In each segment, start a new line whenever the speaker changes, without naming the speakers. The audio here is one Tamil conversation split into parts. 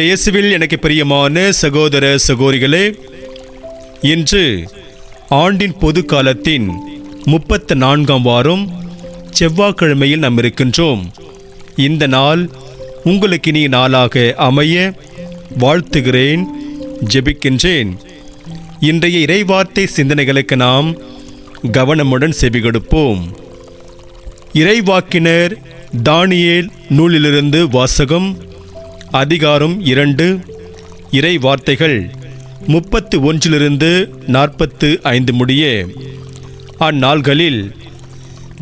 இயேசுவில் எனக்கு பிரியமான சகோதர சகோதரிகளே இன்று ஆண்டின் பொது காலத்தின் முப்பத்து நான்காம் வாரம் செவ்வாய்க்கிழமையில் நாம் இருக்கின்றோம். இந்த நாள் உங்களுக்கு இனி நாளாக அமைய வாழ்த்துகிறேன் ஜெபிக்கின்றேன். இன்றைய இறைவார்த்தை சிந்தனைகளுக்கு நாம் கவனமுடன் செவிகொடுப்போம் இறைவாக்கினர் தானியேல் நூலிலிருந்து வாசகம் அதிகாரம் இரண்டு. இறை வார்த்தைகள் முப்பத்து ஒன்றிலிருந்து நாற்பத்து ஐந்து முடிய. அந்நாள்களில்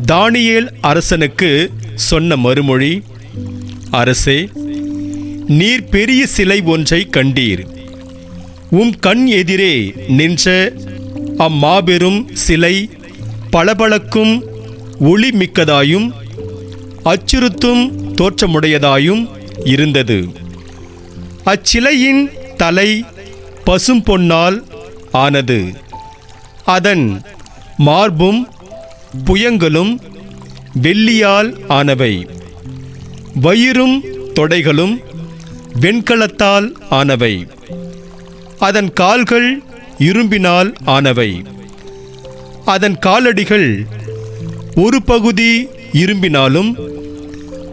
தானியேல் அரசனுக்கு சொன்ன மறுமொழி அரசே நீர் பெரிய சிலை ஒன்றை கண்டீர். உம் கண் எதிரே நின்ற அம்மாபெரும் சிலை பளபளக்கும் ஒளிமிக்கதாயும் அச்சுறுத்தும் தோற்றமுடையதாயும் இருந்தது. அச்சிலையின் தலை பசும் பொன்னால் ஆனது. அதன் மார்பும் புயங்களும் வெள்ளியால் ஆனவை. வயிறும் தொடைகளும் வெண்கலத்தால் ஆனவை. அதன் கால்கள் இரும்பினால் ஆனவை. அதன் காலடிகள் ஒரு பகுதி இரும்பினாலும்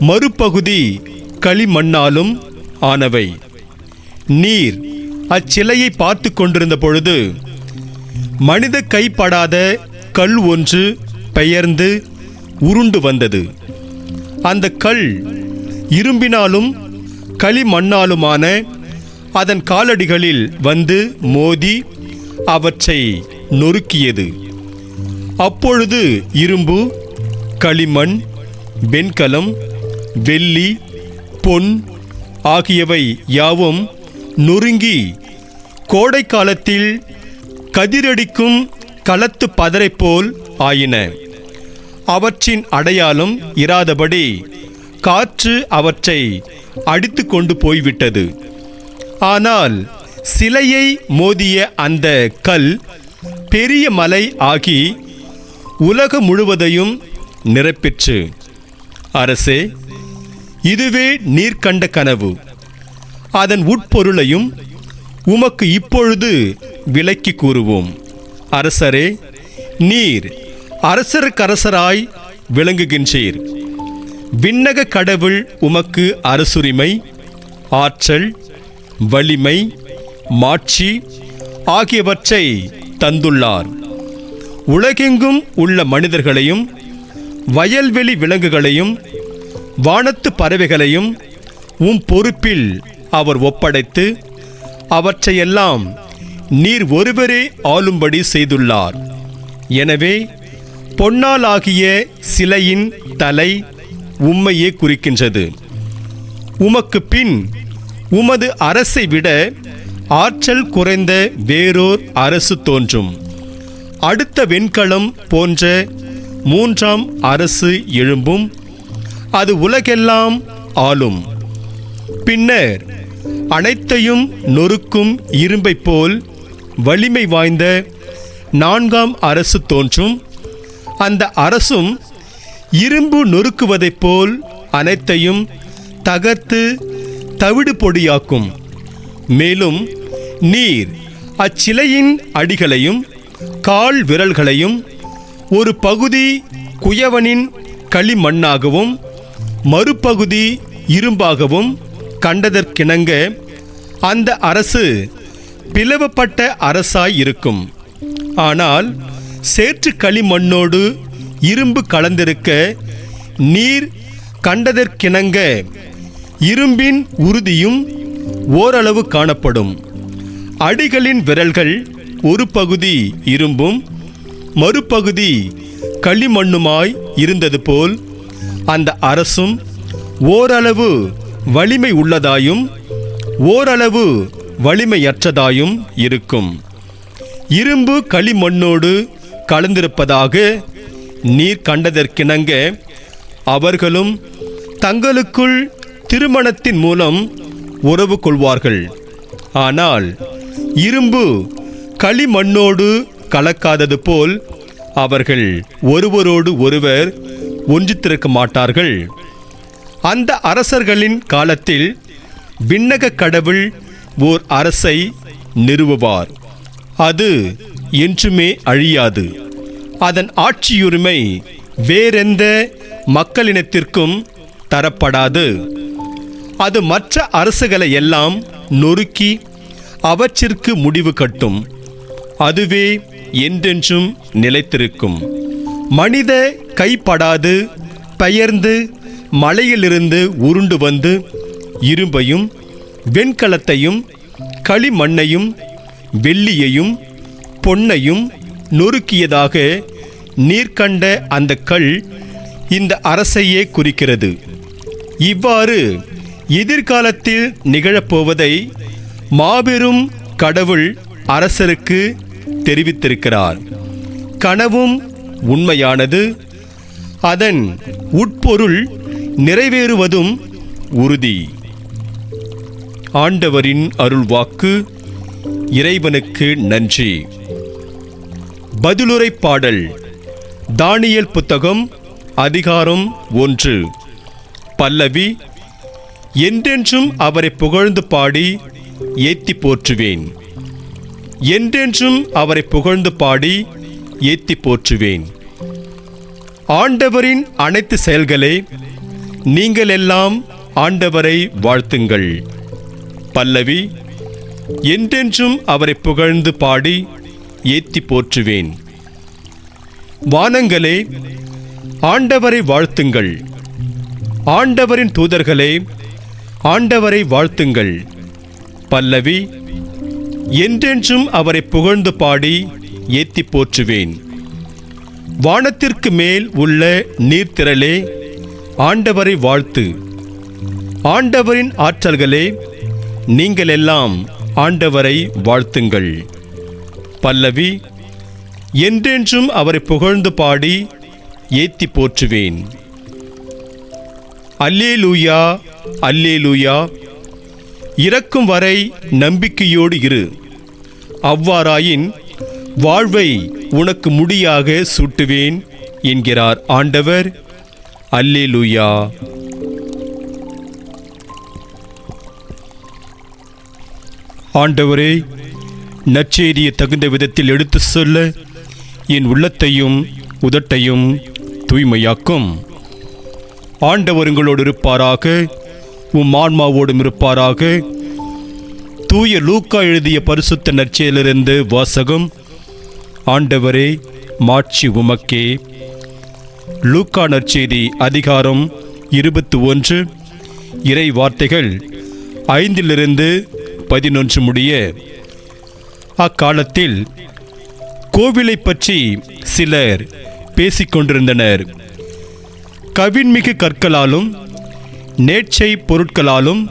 மறுபகுதி களிமண்ணாலும் ஆனவை. நீர். அச்சிலையை பார்த்து கொண்டிருந்த பொழுது மனித கைப்படாத கல் ஒன்று பெயர்ந்து உருண்டு வந்தது. அந்த கல் இரும்பினாலும் களிமண்ணாலுமான அதன் காலடிகளில் வந்து மோதி அவற்றை நொறுக்கியது. அப்பொழுது இரும்பு களிமண் வெண்கலம் வெள்ளி பொன் ஆகியவை யாவும் நொறுங்கி கோடை காலத்தில் கதிரடிக்கும் களத்து பதரை போல் ஆயின. அவற்றின் அடையாளம் இராதபடி காற்று அவற்றை அடித்து கொண்டு போய்விட்டது. ஆனால் சிலையை மோதிய அந்த கல் பெரிய மலை ஆகி உலகம் முழுவதையும் நிரப்பிற்று. அரசே இதுவே நீர் கண்ட கனவு. அதன் உட்பொருளையும் உமக்கு இப்பொழுது விளக்கி கூறுவோம். அரசரே நீர் அரசருக்கரசராய் விளங்குகின்றீர். விண்ணக கடவுள் உமக்கு அரசுரிமை ஆற்றல் வலிமை மாட்சி ஆகியவற்றை தந்துள்ளார். உலகெங்கும் உள்ள மனிதர்களையும் வயல்வெளி விலங்குகளையும் வானத்து பறவைகளையும் உம் பொறுப்பில் அவர் ஒப்படைத்து அவற்றையெல்லாம் நீர் ஒருவரே ஆளும்படி செய்துள்ளார். எனவே பொன்னாலாகிய சிலையின் தலை உம்மையே குறிக்கின்றது. உமக்கு பின் உமது அரசை விட ஆற்றல் குறைந்த வேறோர் அரசு தோன்றும். அடுத்த வெண்கலம் போன்ற மூன்றாம் அரசு எழும்பும். அது உலகெல்லாம் ஆளும். பின்னர் அனைத்தையும் நொறுக்கும் இரும்பைப் போல் வலிமை வாய்ந்த நான்காம் அரசு தோன்றும். அந்த அரசும் இரும்பு நொறுக்குவதைப் போல் அனைத்தையும் தகர்த்து தவிடு பொடியாக்கும். மேலும் நீர் அச்சிலையின் அடிகளையும் கால் விரல்களையும் ஒரு பகுதி குயவனின் களிமண்ணாகவும் மறுபகுதி இரும்பாகவும் கண்டதற்கிணங்க அந்த அரசு பிளவுபட்ட அரசாய் இருக்கும். ஆனால் சேற்று களிமண்ணோடு இரும்பு கலந்திருக்க நீர் கண்டதற்கிணங்க இரும்பின் உறுதியும் ஓரளவு காணப்படும். அடிகளின் விரல்கள் ஒரு பகுதி இரும்பும் மறுபகுதி களிமண்ணுமாய் இருந்தது போல் அந்த அரசும் ஓரளவு வலிமை உள்ளதாயும் ஓரளவு வலிமையற்றதாயும் இருக்கும். இரும்பு களிமண்ணோடு கலந்திருப்பதாக நீர் கண்டதற்கிணங்க அவர்களும் தங்களுக்குள் திருமணத்தின் மூலம் உறவு கொள்வார்கள். ஆனால் இரும்பு களிமண்ணோடு கலக்காதது போல் அவர்கள் ஒருவரோடு ஒருவர் ஒன்றித்திருக்க மாட்டார்கள். அந்த அரசர்களின் காலத்தில் விண்ணக கடவுள் ஓர் அரசை நிறுவுவார். அது என்றுமே அழியாது. அதன் ஆட்சியுரிமை வேறெந்த மக்களினத்திற்கும் தரப்படாது. அது மற்ற அரசுகளை எல்லாம் நொறுக்கி அவற்றிற்கு முடிவு கட்டும். அதுவே என்றென்றும் நிலைத்திருக்கும். மனித கைப்படாது பெயர்ந்து மலையிலிருந்து உருண்டு வந்து இரும்பையும் வெண்கலத்தையும் களிமண்ணையும் வெள்ளியையும் பொன்னையும் நொறுக்கியதாக நீர்க்கண்ட அந்த கல் இந்த அரசையே குறிக்கிறது. இவ்வாறு எதிர்காலத்தில் நிகழப்போவதை மாபெரும் கடவுள் அரசருக்கு தெரிவித்திருக்கிறார். கனவும் உண்மையானது. அதன் உட்பொருள் நிறைவேறுவதும் உறுதி. ஆண்டவரின் அருள்வாக்கு இறைவனுக்கு நன்றி. பதிலுரை பாடல் தானியல் புத்தகம் அதிகாரம் ஒன்று. பல்லவி என்றென்றும் அவரை புகழ்ந்து பாடி ஏத்தி போற்றுவேன். என்றென்றும் அவரை புகழ்ந்து பாடி ஏத்தி போற்றுவேன். ஆண்டவரின் அனைத்து செயல்களே நீங்கள் எல்லாம் ஆண்டவரை வாழ்த்துங்கள். பல்லவி என்றென்றும் அவரை புகழ்ந்து பாடி ஏத்தி போற்றுவேன். வானங்களே ஆண்டவரை வாழ்த்துங்கள். ஆண்டவரின் தூதர்களே ஆண்டவரை வாழ்த்துங்கள். பல்லவி என்றென்றும் அவரை புகழ்ந்து பாடி ஏத்தி போற்றுவேன். வானத்திற்கு மேல் உள்ள நீர்த்திரளே ஆண்டவரை வாழ்த்து. ஆண்டவரின் ஆற்றல்களே நீங்கள் எல்லாம் ஆண்டவரை வாழ்த்துங்கள். பல்லவி என்றென்றும் அவரை புகழ்ந்து பாடி ஏத்தி போற்றுவேன். அல்லேலூயா அல்லேலூயா இறக்கும் வரை நம்பிக்கையோடு இரு. அவ்வாறாயின் வாழ்வை உனக்கு முடியாக சூட்டுவேன் என்கிறார் ஆண்டவர். அல்லேலூயா. ஆண்டவரே நற்செய்தியை தகுந்த விதத்தில் எடுத்து சொல்ல என் உள்ளத்தையும் உதட்டையும் தூய்மையாக்கும். ஆண்டவர் உங்களோடு இருப்பாராக உம் ஆன்மாவோடும் இருப்பாராக. தூய லூக்கா எழுதிய பரிசுத்த நற்செயலிருந்து வாசகம் ஆண்டவரே மாட்சி உமக்கே. லூக்கா நற்செய்தி அதிகாரம் இருபத்தி ஒன்று. இறை வார்த்தைகள் ஐந்திலிருந்து பதினொன்று முடிய. அக்காலத்தில் கோவிலை பற்றி சிலர் பேசிக்கொண்டிருந்தனர். கவின்மிகு கற்களாலும் நேர்ச்சை பொருட்களாலும்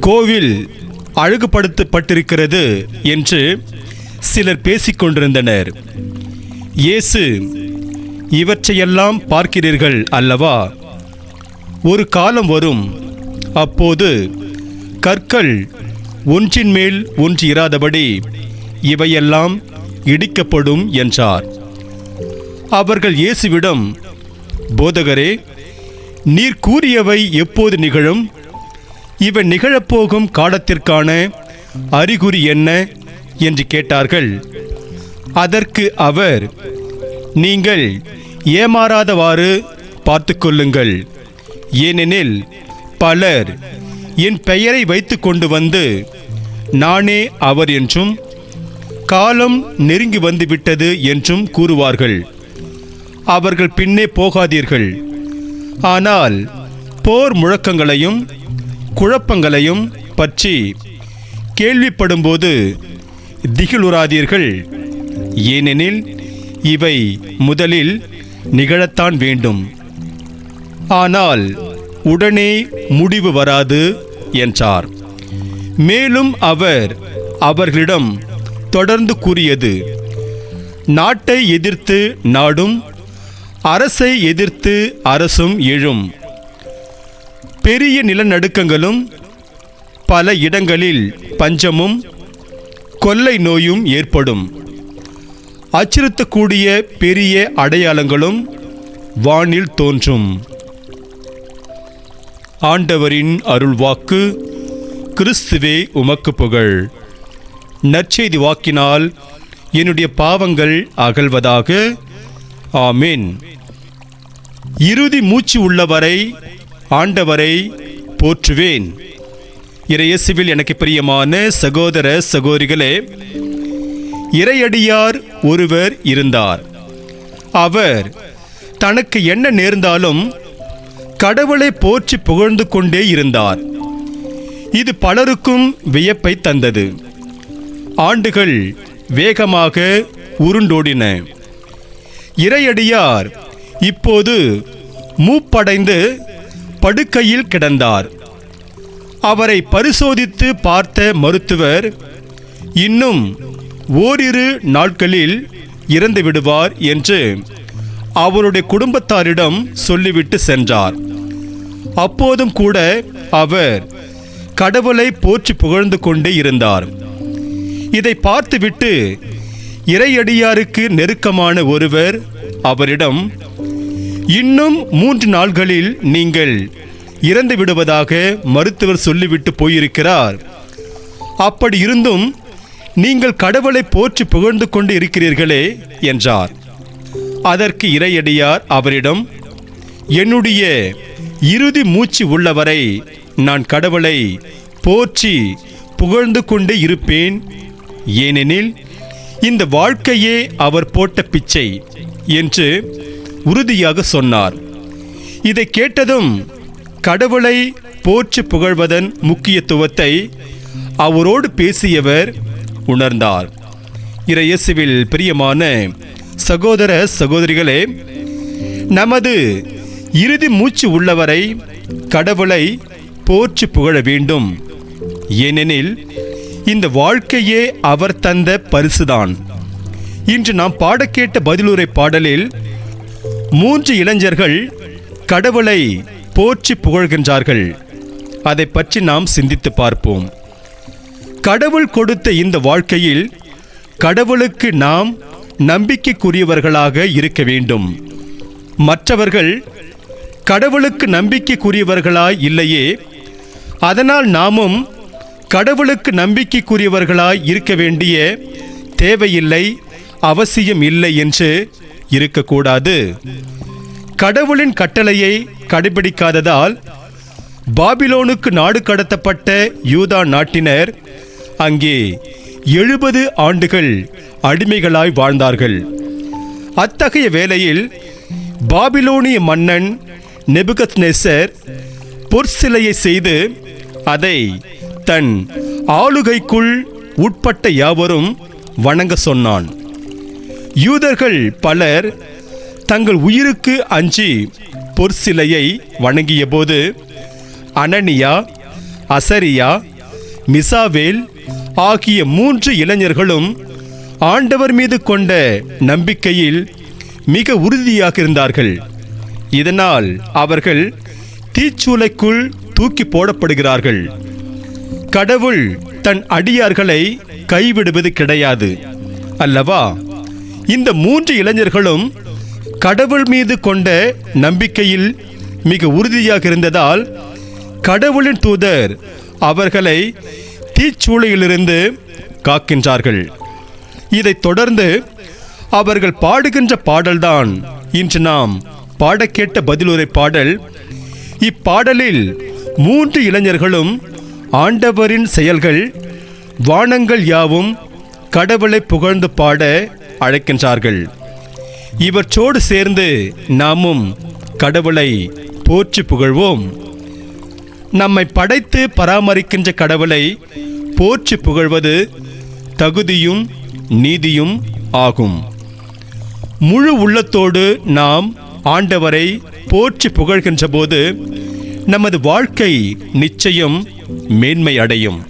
கோவில் அழகுபடுத்தப்பட்டிருக்கிறது என்று சிலர் பேசிக்கொண்டிருந்தனர். இயேசு இவற்றையெல்லாம் பார்க்கிறீர்கள் அல்லவா? ஒரு காலம் வரும். அப்போது கற்கள் ஒன்றின் மேல் ஒன்று இராதபடி இவையெல்லாம் இடிக்கப்படும் என்றார். அவர்கள் இயேசுவிடம் போதகரே நீர் கூறியவை எப்போது நிகழும்? இவை நிகழப்போகும் காலத்திற்கான அறிகுறி என்ன? என்று கேட்டார்கள். அதற்கு அவர் நீங்கள் ஏமாறாதவாறு பார்த்து கொள்ளுங்கள் ஏனெனில் பலர் என் பெயரை வைத்து கொண்டு வந்து நானே அவர் என்றும் காலம் நெருங்கி வந்துவிட்டது என்றும் கூறுவார்கள். அவர்கள் பின்னே போகாதீர்கள். ஆனால் போர் முழக்கங்களையும் குழப்பங்களையும் பற்றி கேள்விப்படும்போது திகிலுறாதீர்கள். ஏனெனில் இவை முதலில் நிகழத்தான் வேண்டும். ஆனால் உடனே முடிவு வராது என்றார். மேலும் அவர் அவர்களிடம் தொடர்ந்து கூறியது நாட்டை எதிர்த்து நாடும் அரசை எதிர்த்து அரசும் எழும். பெரிய நிலநடுக்கங்களும் பல இடங்களில் பஞ்சமும் கொள்ளை நோயும் ஏற்படும். அச்சுறுத்தக்கூடிய பெரிய அடையாளங்களும் வானில் தோன்றும். ஆண்டவரின் அருள்வாக்கு கிறிஸ்துவே உமக்கு புகழ். நற்செய்தி வாக்கினால் என்னுடைய பாவங்கள் அகல்வதாக. ஆமேன். இறுதி மூச்சு உள்ளவரை ஆண்டவரை போற்றுவேன். இறையேசுவில் எனக்கு பிரியமான சகோதர சகோதரிகளே இறையடியார் ஒருவர் இருந்தார். அவர் தனக்கு என்ன நேர்ந்தாலும் கடவுளை போற்றி புகழ்ந்து கொண்டே இருந்தார். இது பலருக்கும் வியப்பை தந்தது. ஆண்டுகள் வேகமாக உருண்டோடின. இறையடியார் இப்போது மூப்படைந்து படுக்கையில் கிடந்தார். அவரை பரிசோதித்து பார்த்த மருத்துவர் இன்னும் ஓரிரு நாட்களில் இறந்து விடுவார் என்று அவருடைய குடும்பத்தாரிடம் சொல்லிவிட்டு சென்றார். அப்போதும் கூட அவர் கடவுளை போற்றி புகழ்ந்து கொண்டே இருந்தார். இதை பார்த்துவிட்டு இறையடியாருக்கு நெருக்கமான ஒருவர் அவரிடம் இன்னும் மூன்று நாள்களில் நீங்கள் இறந்து விடுவதாக மருத்துவர் சொல்லிவிட்டு போயிருக்கிறார். அப்படி இருந்தும் நீங்கள் கடவுளை போற்றி புகழ்ந்து கொண்டு இருக்கிறீர்களே என்றார். அதற்கு இறையடியார் அவரிடம் என்னுடைய இறுதி மூச்சு உள்ளவரை நான் கடவுளை போற்றி புகழ்ந்து கொண்டே இருப்பேன். ஏனெனில் இந்த வாழ்க்கையே அவர் போட்ட பிச்சை என்று உறுதியாக சொன்னார். இதை கேட்டதும் கடவுளை போற்றி புகழ்வதன் முக்கியத்துவத்தை அவரோடு பேசியவர் உணர்ந்தார். இறையேசுவில் பிரியமான சகோதர சகோதரிகளே நமது இறுதி மூச்சு உள்ளவரை கடவுளை போற்றி புகழ வேண்டும். ஏனெனில் இந்த வாழ்க்கையே அவர் தந்த பரிசுதான். இன்று நாம் பாடக்கேட்ட பதிலுரை பாடலில் மூன்று இளைஞர்கள் கடவுளை போற்றி புகழ்கின்றார்கள். அதை பற்றி நாம் சிந்தித்து பார்ப்போம். கடவுள் கொடுத்த இந்த வாழ்க்கையில் கடவுளுக்கு நாம் நம்பிக்கைக்குரியவர்களாக இருக்க வேண்டும். மற்றவர்கள் கடவுளுக்கு நம்பிக்கைக்குரியவர்களாய் இல்லையே அதனால் நாமும் கடவுளுக்கு நம்பிக்கைக்குரியவர்களாய் இருக்க வேண்டிய தேவையில்லை அவசியம் இல்லை என்று இருக்கக்கூடாது. கடவுளின் கட்டளையை கடைபிடிக்காததால் பாபிலோனுக்கு நாடு கடத்தப்பட்ட யூதா நாட்டினர் அங்கே எழுபது ஆண்டுகள் அடிமைகளாய் வாழ்ந்தார்கள். அத்தகைய வேளையில் பாபிலோனிய மன்னன் நெபுகத்நெசர் பொற்சிலையை செய்து அதை தன் ஆளுகைக்குள் உட்பட்ட யாவரும் வணங்க சொன்னான். யூதர்கள் பலர் தங்கள் உயிருக்கு அஞ்சி பொற்சிலையை வணங்கியபோது அனனியா அசரியா மிசாவேல் ஆகிய மூன்று இளைஞர்களும் ஆண்டவர் மீது கொண்ட நம்பிக்கையில் மிக உறுதியாக இருந்தார்கள் இதனால் அவர்கள் தீச்சூளைக்குள் தூக்கி போடப்படுகிறார்கள். கடவுள் தன் அடியார்களை கைவிடுவது கிடையாது. அல்லவா? இந்த மூன்று இளைஞர்களும் கடவுள் மீது கொண்ட நம்பிக்கையில் மிக உறுதியாக இருந்ததால் கடவுளின் தூதர் அவர்களை தீச்சூளையிலிருந்து காக்கின்றார்கள். இதைத் தொடர்ந்து அவர்கள் பாடுகின்ற பாடல்தான் இன்று நாம் பாடக்கேட்ட பதிலுரை பாடல். இப்பாடலில் மூன்று இளைஞர்களும் ஆண்டவரின் செயல்கள் வானங்கள் யாவும் கடவுளை புகழ்ந்து பாட அழைக்கின்றார்கள். இவற்றோடு சேர்ந்து நாமும் கடவுளை போற்றி புகழ்வோம். நம்மை படைத்து பராமரிக்கின்ற கடவுளை போற்றி புகழ்வது தகுதியும் நீதியும் ஆகும். முழு உள்ளத்தோடு நாம் ஆண்டவரை போற்றி புகழ்கின்ற போது நமது வாழ்க்கை நிச்சயம் மேன்மை அடையும்.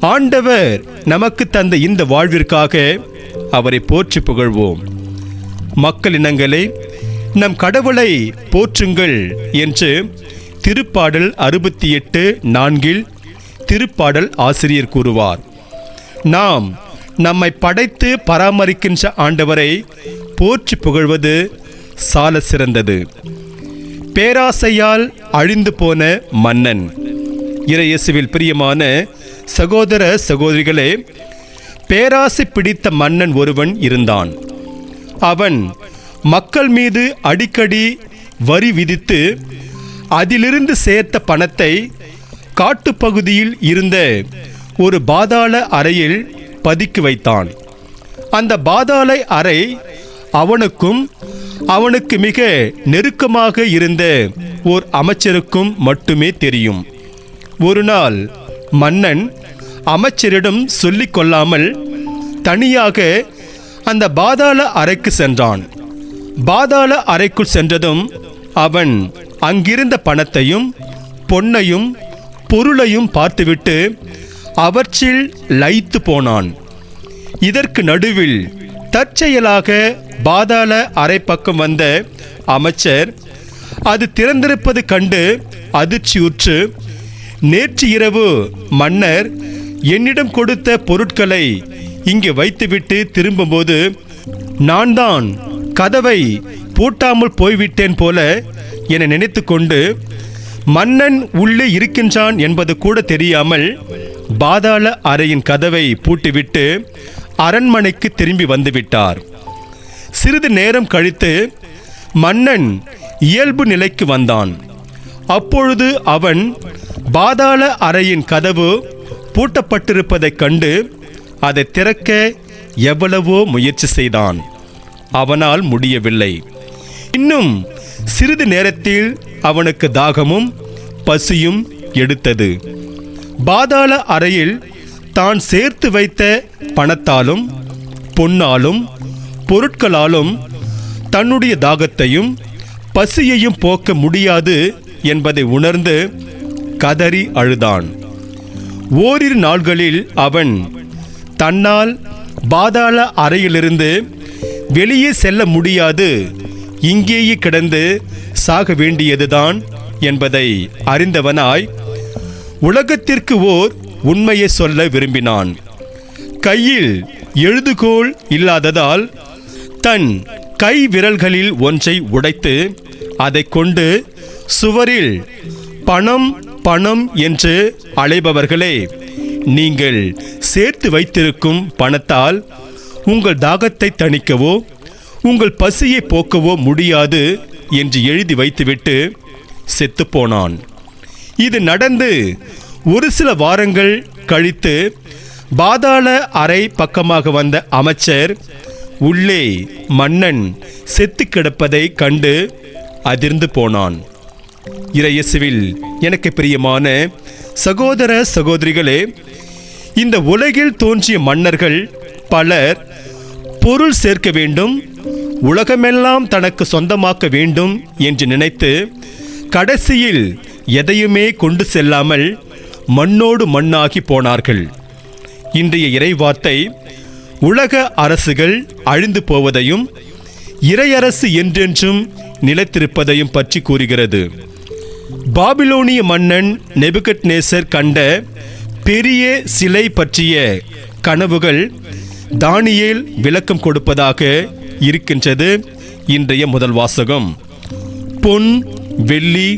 ஆண்டவர் நமக்கு தந்த இந்த வாழ்விற்காக அவரை போற்றி புகழ்வோம். மக்கள் இனங்களே நம் கடவுளை போற்றுங்கள் என்று திருப்பாடல் அறுபத்தி எட்டு நான்கில் திருப்பாடல் ஆசிரியர் கூறுவார் நாம் நம்மை படைத்து பராமரிக்கின்ற ஆண்டவரை போற்றி புகழ்வது சால சிறந்தது. பேராசையால் அழிந்து போன மன்னன். இறையசுவில் பிரியமான சகோதர சகோதரிகளே பேராசை பிடித்த மன்னன் ஒருவன் இருந்தான். அவன் மக்கள் மீது அடிக்கடி வரி விதித்து அதிலிருந்து சேர்த்த பணத்தை காட்டுப்பகுதியில் இருந்த ஒரு பாதாள அறையில் பதுக்கி வைத்தான். அந்த பாதாள அறை அவனுக்கும் அவனுக்கு மிக நெருக்கமாக இருந்த ஓர் அமைச்சருக்கும் மட்டுமே தெரியும். ஒரு நாள் மன்னன் அமைச்சரிடம் சொல்லிக் கொள்ளாமல் தனியாக அந்த பாதாள அறைக்கு சென்றான். பாதாள அறைக்குள் சென்றதும் அவன் அங்கிருந்த பணத்தையும் பொன்னையும் பொருளையும் பார்த்துவிட்டு அவற்றில் லயித்து போனான். இதற்கு நடுவில் தற்செயலாக பாதாள அறை பக்கம் வந்த அமைச்சர் அது திறந்திருப்பது கண்டு அதிர்ச்சியுற்று நேற்று இரவு மன்னர் என்னிடம் கொடுத்த பொருட்களை இங்கே வைத்துவிட்டு திரும்பும்போது நான் தான் கதவை பூட்டாமல் போய்விட்டேன் போல என நினைத்துக்கொண்டு மன்னன் உள்ளே இருக்கின்றான் என்பது கூட தெரியாமல் பாதாள அறையின் கதவை பூட்டிவிட்டு அரண்மனைக்கு திரும்பி வந்துவிட்டார். சிறிது நேரம் கழித்து மன்னன் இயல்பு நிலைக்கு வந்தான். அப்பொழுது அவன் பாதாள அறையின் கதவு பூட்டப்பட்டிருப்பதைக் கண்டு அதை திறக்க எவ்வளவோ முயற்சி செய்தான். அவனால் முடியவில்லை. இன்னும் சிறிது நேரத்தில் அவனுக்கு தாகமும் பசியும் எடுத்தது. பாதாள அறையில் தான் சேர்த்து வைத்த பணத்தாலும் பொன்னாலும் பொருட்களாலும் தன்னுடைய தாகத்தையும் பசியையும் போக்க முடியாது என்பதை உணர்ந்து கதறி அழுதான். ஓரிரு நாள்களில் அவன் தன்னால் பாதாள அறையிலிருந்து வெளியே செல்ல முடியாது இங்கேயே கிடந்து சாக வேண்டியதுதான் என்பதை அறிந்தவனாய் உலகத்திற்கு ஓர் உண்மையை சொல்ல விரும்பினான். கையில் எழுதுகோள் இல்லாததால் தன் கை விரல்களில் ஒன்றை உடைத்து அதைக் கொண்டு சுவரில் பணம் பணம் என்று அழைபவர்களே நீங்கள் சேர்த்து வைத்திருக்கும் பணத்தால் உங்கள் தாகத்தை தணிக்கவோ உங்கள் பசியை போக்கவோ முடியாது என்று எழுதி வைத்துவிட்டு செத்துப்போனான். இது நடந்து ஒரு சில வாரங்கள் கழித்து பாதாள அறை பக்கமாக வந்த அமைச்சர் உள்ளே மன்னன் செத்து கிடப்பதை கண்டு அதிர்ந்து போனான். இறையசுவில் எனக்கு பிரியமான சகோதர சகோதரிகளே இந்த உலகில் தோன்றிய மன்னர்கள் பலர் பொருள் சேர்க்க வேண்டும் உலகமெல்லாம் தனக்கு சொந்தமாக்க வேண்டும் என்று நினைத்து கடைசியில் எதையுமே கொண்டு செல்லாமல் மண்ணோடு மண்ணாகி போனார்கள். இன்றைய இறைவார்த்தை உலக அரசுகள் அழிந்து போவதையும் இறையரசு என்றென்றும் நிலைத்திருப்பதையும் பற்றி கூறுகிறது. பாபிலோனிய மன்னன் நெபுகட்நேசர் கண்ட பெரிய சிலை பற்றிய கனவுகள் தானியேல் விளக்கம் கொடுப்பதாக இருக்கின்றது. இன்றைய முதல் வாசகம். பொன் வெள்ளி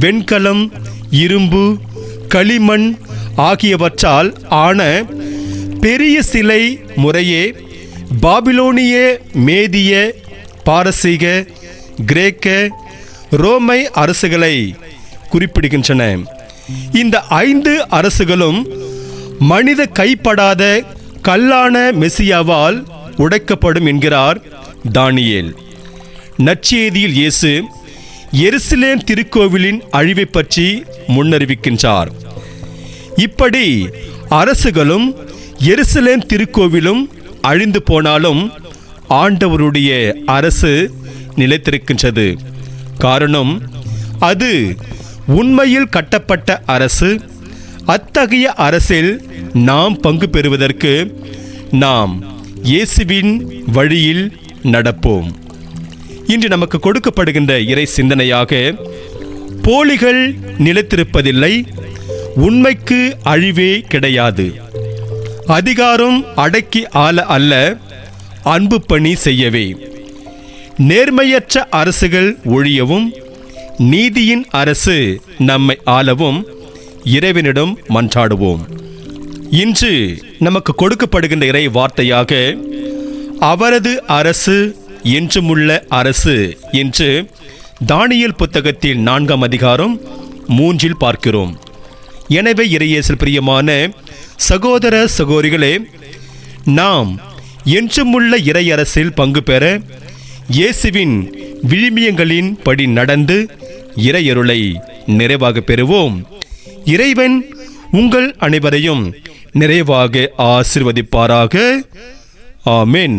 வெண்கலம் இரும்பு களிமண் ஆகியவற்றால் ஆன பெரிய சிலை முறையே பாபிலோனிய மேதிய பாரசீக கிரேக்க ரோமை அரசுகளை குறிப்பிடுகின்றன. இந்த ஐந்து அரசுகளும் மனித கைப்படாத கல்லான மெசியாவால் உடைக்கப்படும் என்கிறார் தானியேல். நற்செய்தியில் இயேசு எருசலேம் திருக்கோவிலின் அழிவை பற்றி முன்னறிவிக்கின்றார். இப்படி அரசுகளும் எருசலேம் திருக்கோவிலும் அழிந்து போனாலும் ஆண்டவருடைய அரசு நிலைத்திருக்கின்றது. காரணம் அது உண்மையில் கட்டப்பட்ட அரசு அத்தகைய அரசில் நாம் பங்கு பெறுவதற்கு நாம் இயேசுவின் வழியில் நடப்போம். இன்று நமக்கு கொடுக்கப்படுகின்ற இறை சிந்தனையாக போலிகள் நிலைத்திருப்பதில்லை உண்மைக்கு அழிவே கிடையாது. அதிகாரம் அடக்கி ஆள அல்ல அன்பு பணி செய்யவே. நேர்மையற்ற அரசுகள் ஒழியவும் நீதியின் அரசு நம்மை ஆளவும் இறைவனிடம் மன்றாடுவோம். இன்று நமக்கு கொடுக்கப்படுகின்ற இறை வார்த்தையாக அவரது அரசு என்றுமுள்ள அரசு என்று தானியல் புத்தகத்தில் நான்காம் அதிகாரம் மூன்றில் பார்க்கிறோம். எனவே இறையேசல் பிரியமான சகோதர சகோதரிகளே நாம் என்றுமுள்ள இறையரசில் பங்கு பெற இயேசுவின் விழுமியங்களின் படி நடந்து இறையருளை நிறைவாக பெறுவோம். இறைவன் உங்கள் அனைவரையும் நிறைவாக ஆசிர்வதிப்பாராக. ஆமென்